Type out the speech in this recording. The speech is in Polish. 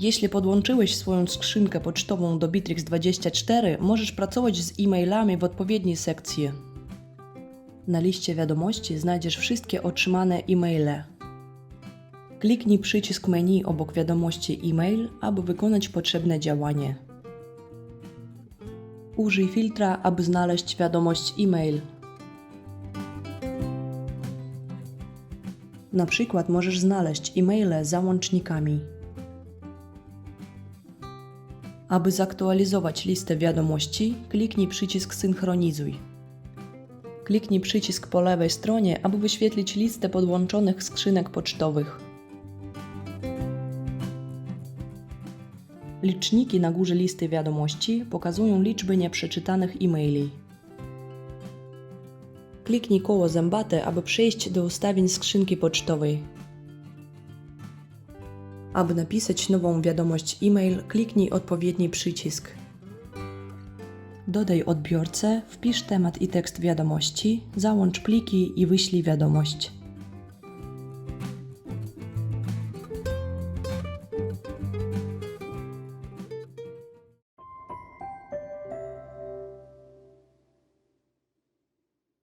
Jeśli podłączyłeś swoją skrzynkę pocztową do Bitrix24, możesz pracować z e-mailami w odpowiedniej sekcji. Na liście wiadomości znajdziesz wszystkie otrzymane e-maile. Kliknij przycisk menu obok wiadomości e-mail, aby wykonać potrzebne działanie. Użyj filtra, aby znaleźć wiadomość e-mail. Na przykład możesz znaleźć e-maile z załącznikami. Aby zaktualizować listę wiadomości, kliknij przycisk Synchronizuj. Kliknij przycisk po lewej stronie, aby wyświetlić listę podłączonych skrzynek pocztowych. Liczniki na górze listy wiadomości pokazują liczby nieprzeczytanych e-maili. Kliknij koło zębate, aby przejść do ustawień skrzynki pocztowej. Aby napisać nową wiadomość e-mail, kliknij odpowiedni przycisk. Dodaj odbiorcę, wpisz temat i tekst wiadomości, załącz pliki i wyślij wiadomość.